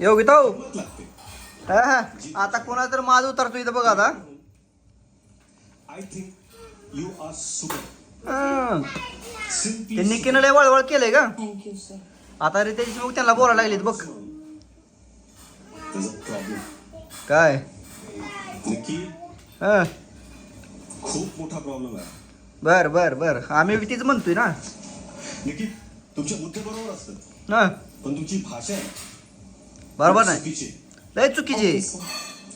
योगिता हो हा, हा. आता कोणा तर माझ उतरतो इथं बघा आता. I think you are super हं. सिम्पली ते निकीनं लय वळवळ केलंय का थँक्यू सर आता रे त्याची मग त्यांना बोलायला लागलीत बघ. काय? नक्की हं. खूप मोठा प्रॉब्लेम आहे. बर बर बर. आम्ही तीच म्हणतोय ना. नक्की तुमचे मुद्दे बरोबर असतात. हं. पण तुमची भाषा आहे. बरोबर नाही? लय चुकीची.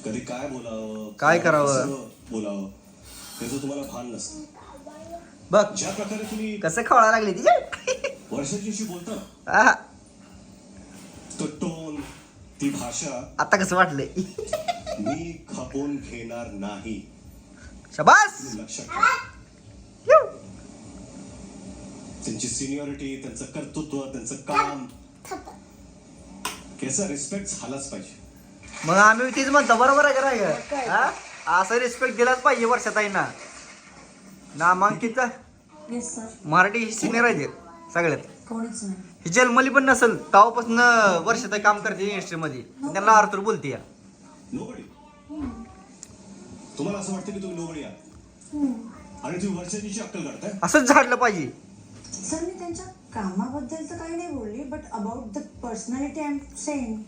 कधी काय बोलावं? काय करावं? बोलावं? त्याचं तुम्हाला भान नसतं. बघ ज्या प्रकारे तुम्ही कसं खवळा लागली ती. वर्षाजीशी बोलता. आहा, तो टोन ती भाषा आता कसं वाटलंय? मी खपवून घेणार नाही. शबास! लक्षात ठेवा. त्यांची सिनियरिटी त्यांचं कर्तृत्व त्यांचं काम. याचा रिस्पेक्ट झालाच पाहिजे. मग आम्ही तीच म्हणतो बरोबर आहे का नाही का? हा? असं रिस्पेक्ट दिलाच पाहिजे वर्षात आहे ना नामांकित येस सर मराठी सिनियर आहे ते सगळ्यात. कोणीच नाही. ही जन्मली पण नसल तेव्हापासून वर्षात काम करते इंडस्ट्रीमध्ये त्यांना आर्थर बोलते या. नोबडी तुम्हाला असं वाटतं की तुम्ही नोबडी आहात आणि तुम्ही वर्षाची अक्कल काढताय असंच झाडलं पाहिजे. सर मी त्यांच्या कामाबद्दल तर काही नाही बोलली but about the personality I am saying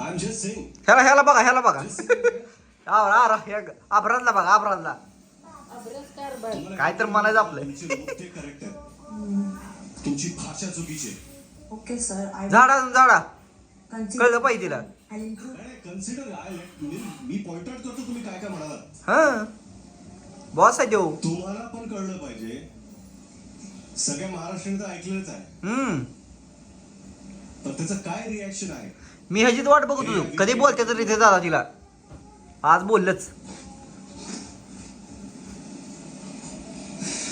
I am just saying ह्याला ह्याला बघा ह्याला बघा. आवर आर अपराधला बघा अपराधला. काय तर म्हणायचं आपलं. तुमचे करेक्ट भाषा चुकीची आहे. ओके सर आय झाडा झाडा. कळलं पाहिजे तिला. आय इम्प्रूव्ह नाही कन्सिडर आय मी पॉइंट आउट करतो तुम्ही काय काय म्हणालात? हा. बॉस आहे देऊ तुम्हाला पण कळलं पाहिजे. सगळ्या महाराष्ट्राने तर ऐकलेलंच आहे. हम्म. तर त्याचं काय रिॲक्शन आहे? मी ह्याचीच वाट बघत होतो. कधी बोलते तर इथे दादा तिला. आज बोललंच.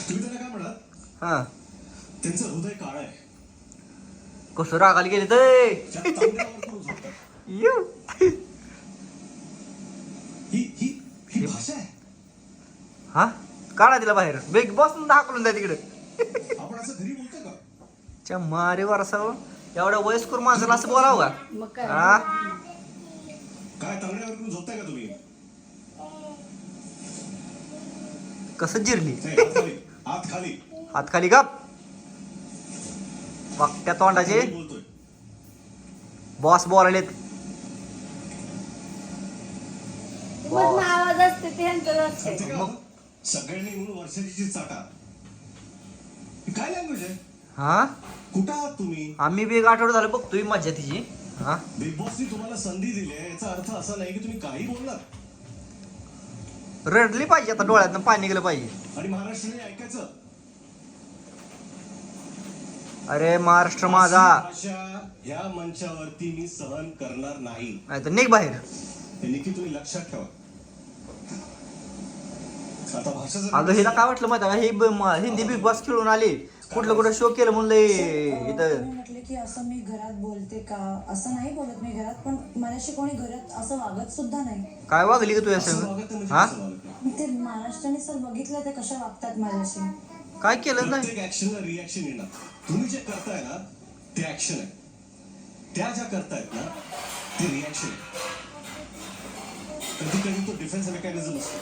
तुम्ही त्यांना काय म्हणाल हा. त्यांचं हृदय काळ आहे. कसं रागाला गेले ते ज्या तांब्यावर करून झोपतात. येऊ. ही ही ही भाषा आहे. हा? काढा तिला बाहेर. बिग बॉस हाकलून द्या तिकडे. असं घरी बोलतो का? च्या मारे वरसाव एवढ्या वयस्कर माणसाला असं बोलावं का? मग काय? हा? काय तांगड्यावर करून झोपताय का तुम्ही? कसं जिरली? हात खाली हात खाली. हात खाली गप वाकट्या तोंडाचे? मी बोलतोय. बॉस बोलायलेत. मग आवाज असते ते ह्यांचं असते सांगते का आपण? सगळ्यांनी म्हणून वर्षाची चाटा. काय लँग्वेज आहे? हा? कुठं आहात तुम्ही? आम्ही बी एक आठवडा झालं बघतोय मज्जा तिची. हा? बिग बॉसनी तुम्हाला संधी दिली आहे. याचा अर्थ असा नाही की तुम्ही काही बोललात. रडली पाहिजे आता डोळ्यातनं पाणी गेलं पाहिजे. आणि महाराष्ट्राने ऐकायचं? अरे महाराष्ट्र माझा. अशी भाषा ह्या मंचावरती मी सहन करणार नाही. नाही तर निघ बाहेर. हे नक्की तुम्ही लक्षात ठेवा. अगं हिला काय वाटलं माहिती का? हे ब- म- हिंदी बिग बॉस खेळून आले. कुठलं कुठं शो केलं म्हणलं इथं. म्हटलं की असं मी घरात बोलते का? असं नाही बोलत मी घरात पण माझ्याशी कोणी घरात असं वागत सुद्धा नाही. काय वागली का तू या असं संग वागत हा? कसं वागत? मी ते महाराष्ट्राने सर बघितलं ते कशा वागतात माझ्याशी काय केलं नाही? प्रत्येक ऍक्शनला रिॲक्शन येणार. तुम्ही जे करताय ना ते ऍक्शन आहे. त्या ज्या करतायत ना ते रिॲक्शन आहे. कधी कधी तो डिफेन्स मेकॅनिझम असतो.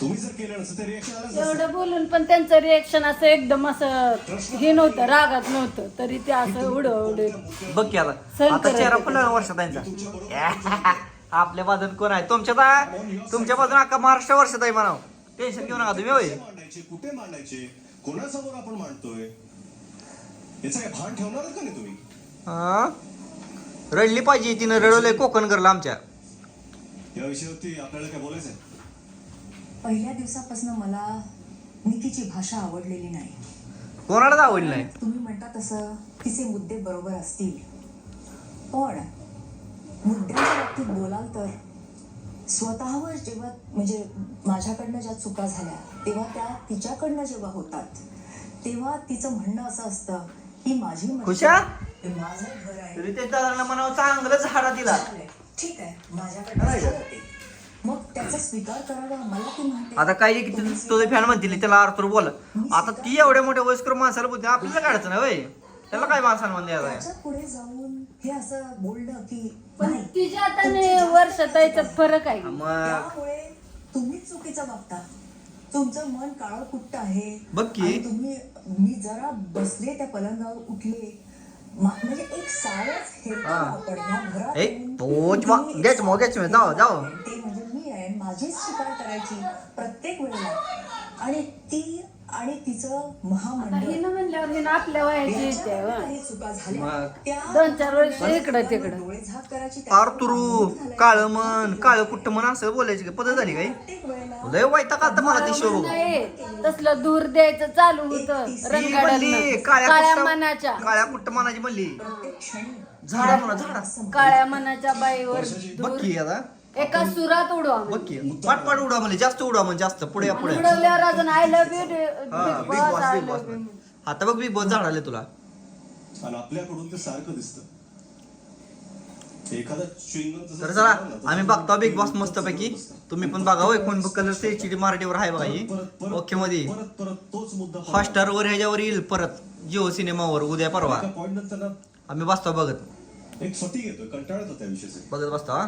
तुम्ही जर केलं नसतं ते आलं नसतं. एवढं बोलून पण त्यांचं रिएक्शन असं एकदम असं हे नव्हतं रागात नव्हतं. तरी ते असं उडव उडव बघ की आता सहन आता करायचं चेहरा ते. पडला वर्षात त्यांचा आपल्या बाजून कोण आहे? तुमच्या बा- तुमच्या बाजून अख्खा महाराष्ट्र वर्षात आहे म्हणाव. टेन्शन घेऊ नका तुम्ही होय. कसे मांडायचे? कुठे मांडायचे? कोणासमोर आपण मांडतोय? याचं काय भान ठेवणार का नाही तुम्ही? हा? रडली पाहिजे तिनं रडवलंय कोकण करलं आमच्या. या विषयावरती आपल्याला काय बोलायचं आहे पहिल्या दिवसापासून मला निकीची भाषा आवडलेली नाही. कोणालाच आवडली नाही? तुम्ही म्हणता तसं तिचे मुद्दे बरोबर असतील. पण मुद्द्यांच्या बाबतीत बोलाल तर स्वतःवर जेव्हा म्हणजे माझ्याकडनं ज्या चुका झाल्या तेव्हा त्या तिच्याकडनं जेव्हा होतात तेव्हा तिचं म्हणणं असं असतं की माझी खुशा? हे माझं घर आहे. रितेश दादांना म्हणावं चांगलं झाडा दिला. ठीक आहे. माझ्याकडनं. मग त्याचा स्वीकार करावा मला ती म्हणते? आता काही की तुझे फॅन म्हणतील त्याला आर्थर बोल. आता ती एवढ्या मोठ्या वयस्कर माणसाला बोलते आपल्याला काढायचं ना वय त्याला काय माणसाला आता त्याच्या पुढे जाऊन हे असं बोलणं की पण नाही तिच्या आता तुमची जास्त वर्षात याच्यात चुकीचं फरक आहे. मग. त्यामुळे तुम्हीच चुकीचं वागता तुमचं मन काळं कुट्ट आहे. बघ की. आणि तुम्ही मी जरा बसले त्या पलंगावर उठले. मा- म्हणजे एक सारच हे हा. आपण ह्या घरात ए, येऊन पोच वा- तुम्ही गेच मो, गेच मो, जाओ, जाओ. माझीच शिकार करायची प्रत्येक वेळेला. आणि ती आणि तिचं महामंडळ. हिनं म्हणल्यावर हिनं आपल्या वयाची याच्यामध्ये हं. काही चुका झाल्या. मग. त्या दोन चार वर्ष इकडं तिकडं. डोळे झाक करायची पार तुरू. काळ मन काळ कुट्ट मन असं बोलायची का? पद्धत झाली काही प्रत्येक वेळेला लय वाईटा का आता मला ती शो नाही तसलं दूर द्यायचं चालू होतं. ती म्हणली रंगाड्यांना काळ्या काळ्या कुट्ट- मनाच्या. काळ्या कुट्ट मनाची म्हणली? प्रत्येक क्षणी झाडा म्हणा झाडा. काळ्या मनाच्या बाईवर बघ की आता. एका सुरात उडवा बघ की पाट पाट उडा म्हणजे जास्त उडा म्हणजे जास्त. पुढे या पुढे. उडवल्यावर अजून आय लव्ह यू हा big big boss boss I big boss love you आता बघ बिग बॉस झाडाले तुला. आणि आपल्याकडून ते सारखं दिसतं. एखादा च्युइंगम जसं तर चला चाललं ना, आम्ही तसं बघतो बिग बॉस मस्त पैकी. तुम्ही पण बघा होय कोण कलर एच डी मराठीवर आहे बघा ही. परत- परत- ओके मध्ये. परत परत तोच मुद्दा परत- हॉटस्टार वर ह्याच्यावर येईल परत जिओ सिनेमावर उद्या परवा. एका पॉइंट नंतर ना आम्ही बसतो बघत. एक फटीक येतोय कंटाळत होता त्या विषयीचे बघत बसतो हा.